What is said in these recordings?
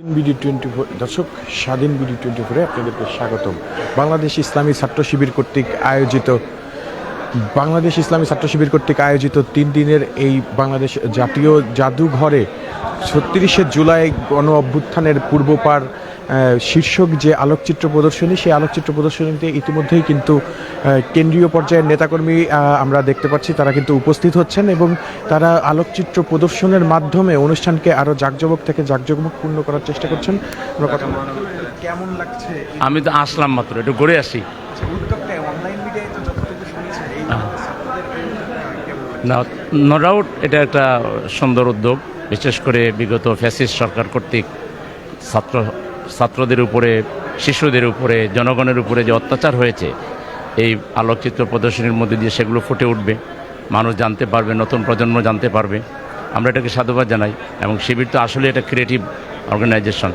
BD twenty four, দর্শক, স্বাধীন BD twenty ফোরে আপনাদেরকে স্বাগতম। বাংলাদেশ ইসলামী ছাত্র শিবির কর্তৃক আয়োজিত বাংলাদেশ ইসলামী ছাত্র শিবির কর্তৃক আয়োজিত তিন দিনের এই বাংলাদেশ জাতীয় জাদুঘরে ছত্রিশে জুলাই গণ অভ্যুত্থানের পূর্বপার শীর্ষক যে আলোকচিত্র প্রদর্শনী সেই আলোকচিত্র প্রদর্শনীতে ইতিমধ্যেই কিন্তু কেন্দ্রীয় পর্যায়ের নেতাকর্মী আমরা দেখতে পাচ্ছি তারা কিন্তু উপস্থিত হচ্ছেন এবং তারা আলোকচিত্র প্রদর্শনের মাধ্যমে অনুষ্ঠানকে আরও জাঁকজমক থেকে জাঁকজমকপূর্ণ করার চেষ্টা করছেন। কথা কেমন লাগছে? আমি তো আসলাম মাত্র একটু ঘুরে আসি উদ্যোগটা অনলাইন মিডিয়ায় তো যতটুকু শুনেছি এই ছাত্রদের এই উদ্যোগটা কেমন লাগছে? না নো ডাউট এটা একটা সুন্দর উদ্যোগ, বিশেষ করে বিগত ফ্যাসিস্ট সরকার কর্তৃক ছাত্র, ছাত্রদের উপরে, শিশুদের উপরে, জনগণের উপরে যে অত্যাচার হয়েছে, এই আলোকচিত্র প্রদর্শনীর মধ্যে দিয়ে সেগুলো ফুটে উঠবে। মানুষ জানতে পারবে, নতুন প্রজন্ম জানতে পারবে। আমরা এটাকে সাধুবাদ জানাই এবং শিবির তো আসলে এটা ক্রিয়েটিভ অর্গানাইজেশন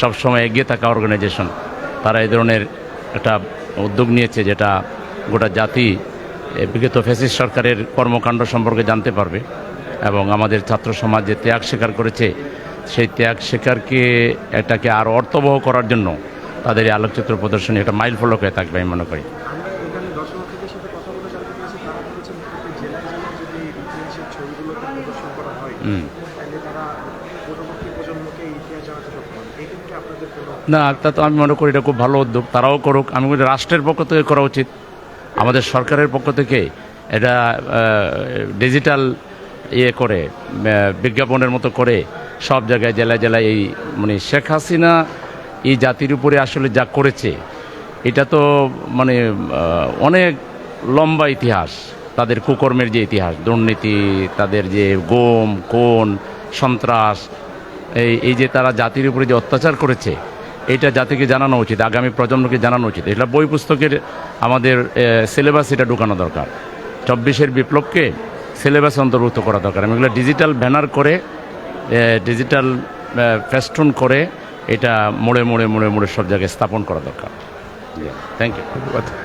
সবসময় এগিয়ে থাকা অর্গানাইজেশন তারা এই ধরনের একটা উদ্যোগ নিয়েছে যেটা গোটা জাতি বিগত ফ্যাসিস্ট সরকারের কর্মকাণ্ড সম্পর্কে জানতে পারবে এবং আমাদের ছাত্র সমাজ যে ত্যাগ স্বীকার করেছে, সেই ত্যাগ স্বীকারকে এটাকে আরও অর্থবহ করার জন্য তাদের এই আলোকচিত্র প্রদর্শনী একটা মাইল ফলক হয়ে থাকবে, আমি মনে করি। না, তা তো আমি মনে করি এটা খুব ভালো উদ্যোগ, তারাও করুক, আমি রাষ্ট্রের পক্ষ থেকে করা উচিত। আমাদের সরকারের পক্ষ থেকে এটা ডিজিটাল ইয়ে করে বিজ্ঞাপনের মতো করে সব জায়গায় জেলায় জেলায় এই মানে শেখ হাসিনা এই জাতির উপরে আসলে যা করেছে, এটা তো মানে অনেক লম্বা ইতিহাস, তাদের কুকর্মের যে ইতিহাস, দুর্নীতি, তাদের যে গোম, কোন, সন্ত্রাস, এই এই যে তারা জাতির উপরে যে অত্যাচার করেছে এটা জাতিকে জানানো উচিত, আগামী প্রজন্মকে জানানো উচিত। এটা বই পুস্তকের আমাদের সিলেবাস এটা ঢুকানো দরকার। চব্বিশের বিপ্লবকে সিলেবাস অন্তর্ভুক্ত করা দরকার। এবং এগুলো ডিজিটাল ব্যানার করে ডিজিটাল ফেস্টুন করে এটা মোড়ে মোড়ে মোড়ে মোড়ে সব জায়গায় স্থাপন করা দরকার। থ্যাংক ইউ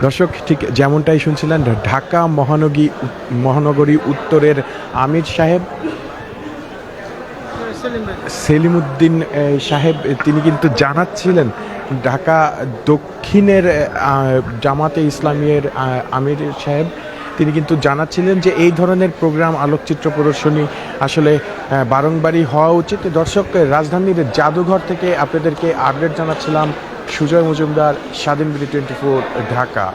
দর্শক, ঠিক যেমনটাই শুনছিলেন, ঢাকা মহানগরী মহানগরী উত্তরের আমির সাহেব সেলিমউদ্দিন আহ, সাহেব তিনি কিন্তু জানাচ্ছিলেন ঢাকা দক্ষিণের জামাতে ইসলামিয়ের আমির সাহেব। তিনি কিন্তু জানাচ্ছিলেন যে এই ধরনের প্রোগ্রাম আলোকচিত্র প্রদর্শনী আসলে বারংবারই হওয়া উচিত। দর্শক রাজধানীর জাদুঘর থেকে আপনাদেরকে আপডেট জানাচ্ছিলাম সুজয় মজুমদার স্বাধীন বিডি টোয়েন্টি ফোর ঢাকা।